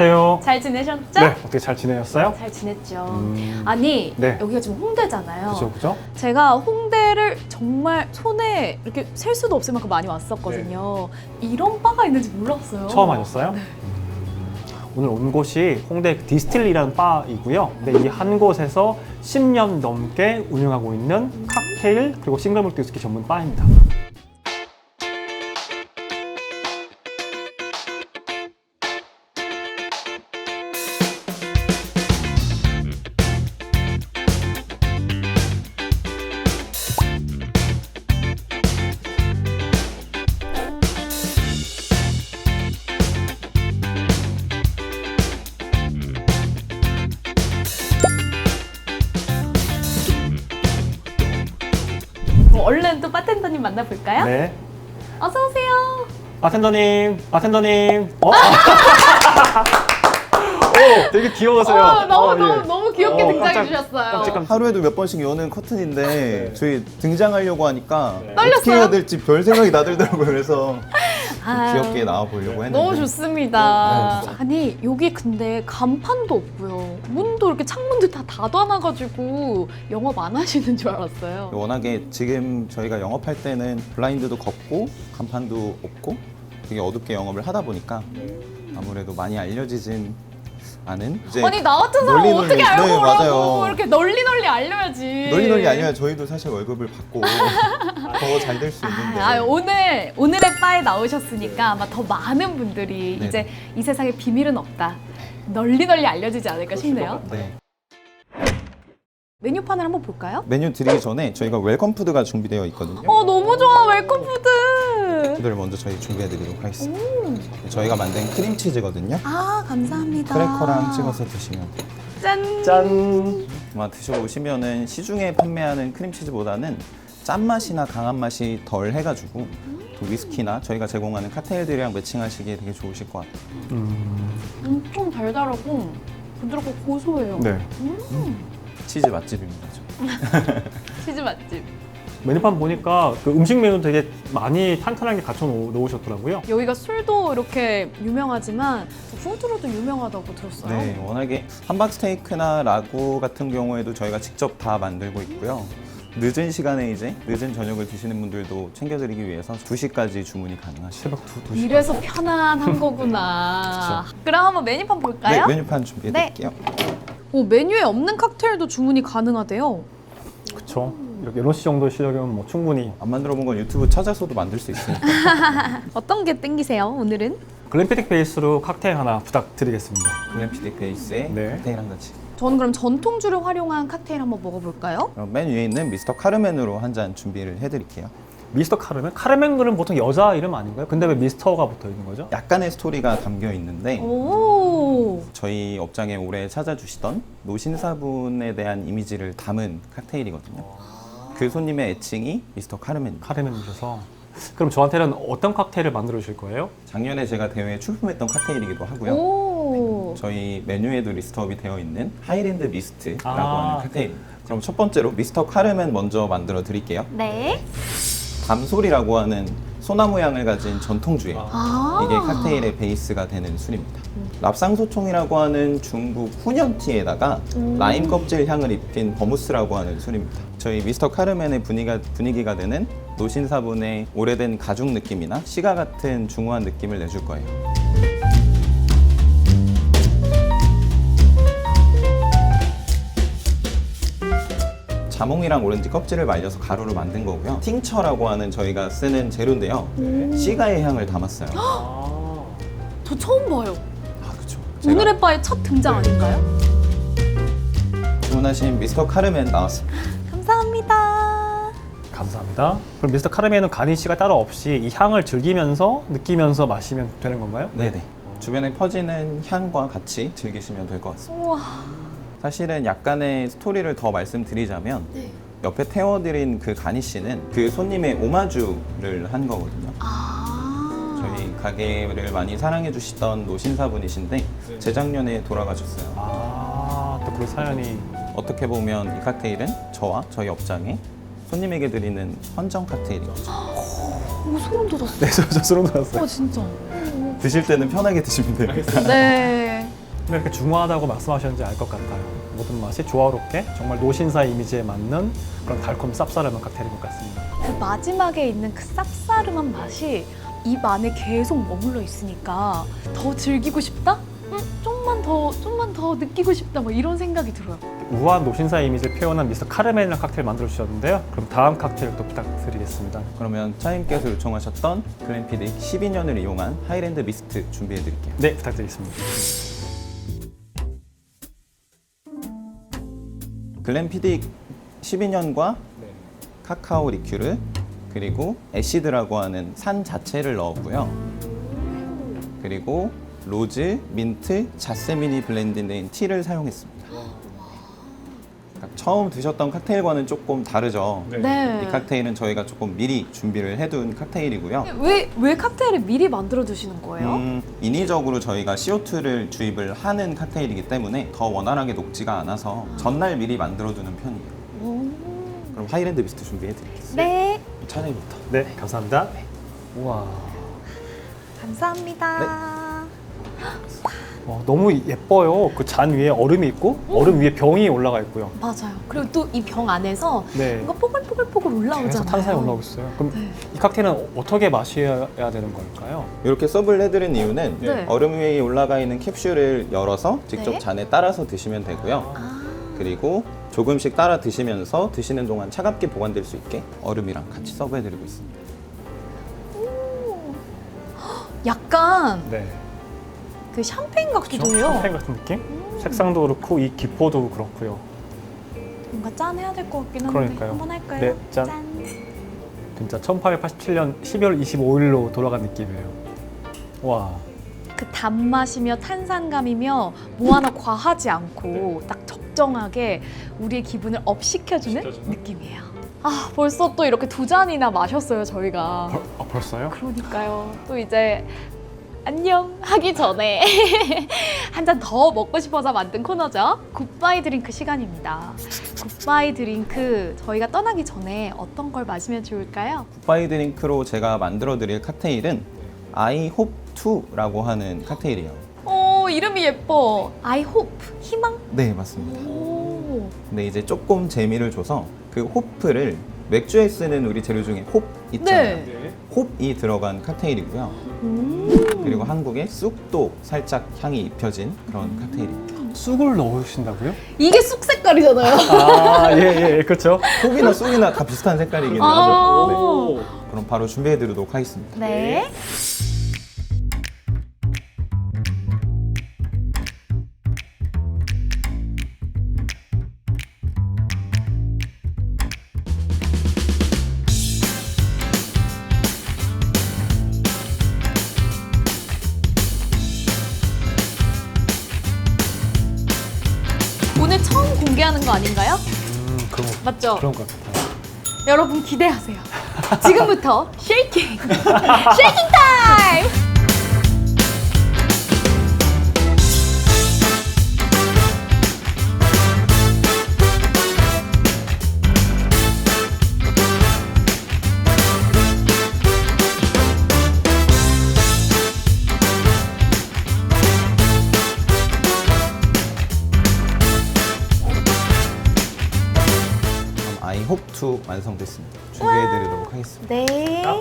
안녕하세요. 잘 지내셨죠? 네, 어떻게 잘 지내셨어요? 잘 지냈죠. 음. 아니 네. 여기가 지금 홍대잖아요. 그죠, 그죠? 제가 홍대를 정말 손에 이렇게 셀 수도 없을 만큼 많이 왔었거든요. 이런 바가 있는지 몰랐어요. 네. 처음 하셨어요? 음. 오늘 온 곳이 홍대 디스틸리라는 바이고요. 근데 이 한 곳에서 10년 넘게 운영하고 있는 칵테일 그리고 싱글 몰트 위스키 전문 바입니다. 또 바텐더님 만나볼까요? 네. 어서 오세요. 아텐더님, 아텐더님. 어? 오, 되게 귀여우세요. 어, 너무 어, 예. 너무 너무 귀엽게 어, 등장해 깜짝- 주셨어요. 깜찍깜찍. 하루에도 몇 번씩 여는 커튼인데 네. 저희 등장하려고 하니까 네. 어떻게 떨렸어요? 해야 될지 별 생각이 나들더라고요. 그래서 아유, 귀엽게 나와 보려고 했는데 너무 좋습니다. 네, 아니 여기 근데 간판도 없고요. 문도 이렇게 창문도 다 닫아놔가지고 영업 안 하시는 줄 알았어요. 워낙에 지금 저희가 영업할 때는 블라인드도 걷고 간판도 없고 되게 어둡게 영업을 하다 보니까 아무래도 많이 알려지진 않은 이제 아니 나 같은 사람 널리 어떻게 널리- 알고 네, 오라고 맞아요. 이렇게 널리 널리 알려야지. 널리 널리 아니면 저희도 사실 월급을 받고 더 잘 될 수 있는데 아, 오늘 오늘의 바에 나오셨으니까 아마 더 많은 분들이 네. 이제 이 세상에 비밀은 없다. 널리 널리 알려지지 않을까 싶네요. 네. 메뉴판을 한번 볼까요? 메뉴 드리기 전에 저희가 웰컴 푸드가 준비되어 있거든요. 어 너무 좋아 웰컴 푸드. 푸드를 먼저 저희 준비해드리도록 하겠습니다. 저희가 만든 크림치즈거든요. 아 감사합니다. 크래커랑 찍어서 드시면 돼요. 짠. 짠. 아마 드셔보시면은 시중에 판매하는 크림치즈보다는 짠맛이나 강한 맛이 덜 해가지고 또 위스키나 저희가 제공하는 칵테일들이랑 매칭하시기에 되게 좋으실 것 같아요. 음, 엄청 달달하고 부드럽고 고소해요. 네. 음. 치즈 맛집입니다. 저. 치즈 맛집. 메뉴판 보니까 그 음식 메뉴 되게 많이 탄탄하게 갖춰 놓- 놓으셨더라고요. 여기가 술도 이렇게 유명하지만 푸드로도 유명하다고 들었어요. 네, 워낙에 함박 스테이크나 라구 같은 경우에도 저희가 직접 다 만들고 있고요. 늦은 시간에 이제 늦은 저녁을 드시는 분들도 챙겨드리기 위해서 2시까지 주문이 가능하시죠. 새벽 2, 2시. 이래서 편안한 거구나. 그럼 한번 메뉴판 네, 볼까요? 메뉴판 준비해드릴게요. 오, 메뉴에 없는 칵테일도 주문이 가능하대요. 그쵸. 이렇게 이런 시 정도 실력이면 뭐 충분히. 안 만들어 본 건 유튜브 찾아서도 만들 수 있으니까. 어떤 게 땡기세요, 오늘은? 글램피딕 베이스로 칵테일 하나 부탁드리겠습니다. 글램피딕 베이스에 네. 칵테일한 가지. 저는 그럼 전통주를 활용한 칵테일 한번 먹어볼까요? 그럼 맨 위에 있는 미스터 카르멘으로 한 잔 준비를 해드릴게요. 미스터 카르멘? 카르멘은 보통 여자 이름 아닌가요? 근데 왜 미스터가 붙어 있는 거죠? 약간의 스토리가 담겨 있는데 오, 저희 업장에 오래 찾아주시던 노신사분에 대한 이미지를 담은 칵테일이거든요. 그 손님의 애칭이 미스터 카르멘입니다. 카르멘이셔서. 그럼 저한테는 어떤 칵테일을 만들어 주실 거예요? 작년에 제가 대회에 출품했던 칵테일이기도 하고요. 오. 저희 메뉴에도 리스트업이 되어 있는 하이랜드 미스트라고 아. 하는 칵테일. 그럼 첫 번째로 미스터 카르멘 먼저 만들어 드릴게요. 네. 밤솔이라고 하는 소나무 향을 가진 전통주예요. 아. 이게 칵테일의 베이스가 되는 술입니다. 납상소총이라고 하는 중국 훈연티에다가 라임 껍질 향을 입힌 버무스라고 하는 술입니다. 저희 미스터 카르멘의 분위기가, 분위기가 되는 노신사분의 오래된 가죽 느낌이나 시가 같은 중후한 느낌을 내줄 거예요. 자몽이랑 오렌지 껍질을 말려서 가루로 만든 거고요. 팅처라고 하는 저희가 쓰는 재료인데요. 시가의 향을 담았어요. 아. 저 처음 봐요. 아, 그쵸. 오늘의 바의 첫 등장 아닌가요? 주문하신 미스터 카르멘 나왔습니다. 감사합니다. 감사합니다. 그럼 미스터 카르멘은 가니쉬가 따로 없이 이 향을 즐기면서 느끼면서 마시면 되는 건가요? 네네. 주변에 퍼지는 향과 같이 즐기시면 될 것 같습니다. 우와. 사실은 약간의 스토리를 더 말씀드리자면 네. 옆에 태워드린 그 가니쉬는 그 손님의 오마주를 한 거거든요. 아. 저희 가게를 많이 사랑해 주시던 노신사분이신데 재작년에 돌아가셨어요. 아, 또 그런 사연이. 어떻게 보면 이 칵테일은 저와 저희 업장에 손님에게 드리는 헌정 칵테일이거든요. 오, 소름 돋았어. 네, 저, 저 소름 돋았어요. 어, 진짜. 드실 때는 편하게 드시면 됩니다. 네. 왜 이렇게 중화하다고 말씀하셨는지 알 것 같아요. 모든 맛이 조화롭게 정말 노신사 이미지에 맞는 그런 달콤 쌉싸름한 칵테일인 것 같습니다. 그 마지막에 있는 그 쌉싸름한 맛이 입 안에 계속 머물러 있으니까 더 즐기고 싶다? 음, 좀만 더, 좀만 더 느끼고 싶다. 뭐 이런 생각이 들어요. 우아한 노신사 이미지를 표현한 미스터 카르멘이라는 칵테일 만들어 주셨는데요. 그럼 다음 칵테일 또 부탁드리겠습니다. 그러면 차임께서 요청하셨던 글램피딕 12년을 이용한 하이랜드 미스트 준비해 드릴게요. 네, 부탁드리겠습니다. 글램피딕 12년과 카카오 리큐르 그리고 애시드라고 하는 산 자체를 넣었고요. 그리고 로즈, 민트, 자스민이 블렌딩된 티를 사용했습니다. 처음 드셨던 칵테일과는 조금 다르죠. 네. 이 칵테일은 저희가 조금 미리 준비를 해둔 칵테일이고요. 왜, 왜 칵테일을 미리 만들어 두시는 거예요? 음, 인위적으로 저희가 CO2를 주입을 하는 칵테일이기 때문에 더 원활하게 녹지가 않아서 전날 미리 만들어두는 편이에요. 오. 그럼 하이랜드 미스트 준비해 드릴게요. 네, 차례부터. 네, 감사합니다. 우와, 감사합니다. 어, 너무 예뻐요. 그 잔 위에 얼음이 있고 얼음 위에 병이 올라가 있고요. 맞아요. 그리고 또 이 병 안에서 네, 뭔가 뽀글뽀글뽀글 올라오잖아요. 계속 탄산이 올라오고 있어요. 그럼 네. 이 칵테일은 어떻게 마셔야 되는 걸까요? 이렇게 서브를 해드린 이유는 네. 얼음 위에 올라가 있는 캡슐을 열어서 직접 네. 잔에 따라서 드시면 되고요. 아, 그리고 조금씩 따라 드시면서 드시는 동안 차갑게 보관될 수 있게 얼음이랑 같이 서브해드리고 있습니다. 약간 네, 그 샴페인 같기도? 해요. 샴페인 같은 느낌? 색상도 그렇고 이 기포도 그렇고요. 뭔가 짠 해야 될 것 같긴 한데 그러니까요. 한번 할까요? 네, 짠. 진짜 1887년 12월 25일로 돌아간 느낌이에요. 와, 그 단맛이며 탄산감이며 뭐 하나 과하지 않고 딱 적정하게 우리의 기분을 업시켜주는 시켜주는? 느낌이에요. 아 벌써 또 이렇게 두 잔이나 마셨어요 저희가. 벌, 아, 벌써요? 그러니까요. 또 이제 안녕 하기 전에 한 잔 더 먹고 싶어서 만든 코너죠. 굿바이 드링크 시간입니다. 굿바이 드링크 저희가 떠나기 전에 어떤 걸 마시면 좋을까요? 굿바이 드링크로 제가 만들어 드릴 칵테일은 I hope to라고 하는 칵테일이에요. 오 이름이 예뻐. I hope 희망. 네, 맞습니다. 오. 근데 이제 조금 재미를 줘서 그 호프를 맥주에 쓰는 우리 재료 중에 홉 있잖아요. 네. 홉이 들어간 칵테일이고요. 음. 그리고 한국에 쑥도 살짝 향이 입혀진 그런 칵테일입니다. 쑥을 넣으신다고요? 이게 쑥 색깔이잖아요. 아, 예, 예, 그렇죠. 홉이나 쑥이나 다 비슷한 색깔이긴 아. 하죠. 네. 오. 그럼 바로 준비해드리도록 하겠습니다. 네. 처음 공개하는 거 아닌가요? 음, 그런, 맞죠? 그런 것 같아요. 여러분 기대하세요. 지금부터 쉐이킹! 쉐이킹 타임! 그럼 I hope to 완성됐습니다. 준비해드리도록 하겠습니다. 네. 아,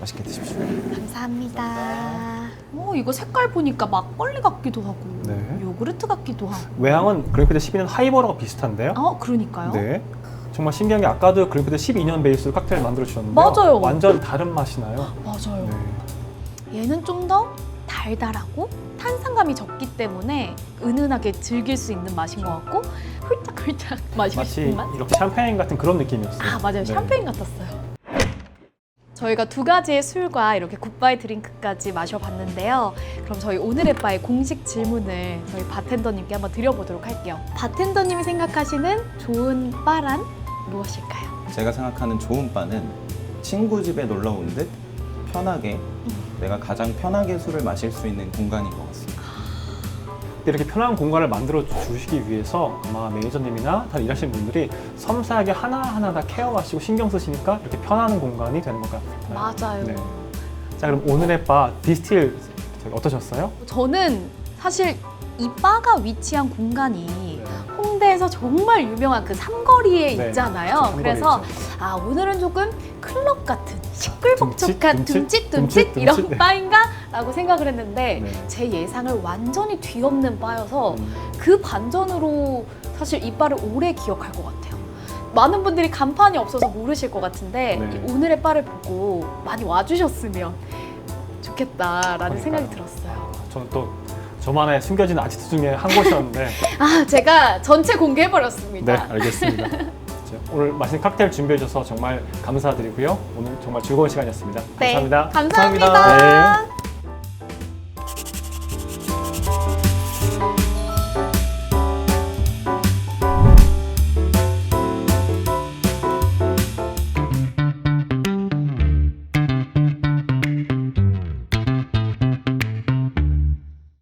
맛있게 드십시오. 감사합니다. 오, 이거 색깔 보니까 막걸리 같기도 하고 네. 요구르트 같기도 하고. 외향은 그래피드 12년 하이버러가 비슷한데요? 어, 그러니까요. 네. 정말 신기한 게 아까도 그래피드 12년 베이스로 칵테일 만들어 주셨는데 맞아요. 완전 다른 맛이 나요. 맞아요. 네. 얘는 좀 더 달달하고 탄산감이 적기 때문에 은은하게 즐길 수 있는 맛인 것 같고 훌쩍 훌쩍 마시고 마치 싶은 맛? 이렇게 샴페인 같은 그런 느낌이었어요. 아 맞아요 네. 샴페인 같았어요 저희가 두 가지의 술과 이렇게 굿바이 드링크까지 마셔봤는데요 그럼 저희 오늘의 바의 공식 질문을 저희 바텐더님께 한번 드려보도록 할게요 바텐더님이 생각하시는 좋은 바란 무엇일까요? 제가 생각하는 좋은 바는 친구 집에 놀러 온 듯 편하게 내가 가장 편하게 술을 마실 수 있는 공간인 것 같습니다. 이렇게 편한 공간을 만들어 주시기 위해서 아마 매니저님이나 다 일하시는 분들이 섬세하게 하나하나 다 케어하시고 신경 쓰시니까 이렇게 편한 공간이 되는 것 같아요. 맞아요 네. 자 그럼 오늘의 바 디스틸 어떠셨어요? 저는 사실 이 바가 위치한 공간이 네. 홍대에서 정말 유명한 그 삼거리에 네, 있잖아요. 삼거리에 그래서 있죠. 아 오늘은 조금 클럽 같은 시끌벅적한 둠칫, 둠칫 둠칫, 둠칫, 이런 둠칫. 바인가 라고 생각을 했는데 네. 제 예상을 완전히 뒤엎는 바여서 음. 그 반전으로 사실 이 바를 오래 기억할 것 같아요. 많은 분들이 간판이 없어서 모르실 것 같은데 네. 이 오늘의 바를 보고 많이 와주셨으면 좋겠다라는. 생각이 들었어요. 저는 또 저만의 숨겨진 아지트 중에 한 곳이었는데 아 제가 전체 공개해버렸습니다. 네 알겠습니다. 자, 오늘 맛있는 칵테일 준비해 주셔서 정말 감사드리고요. 오늘 정말 즐거운 시간이었습니다. 네, 감사합니다. 감사합니다. 감사합니다. 네.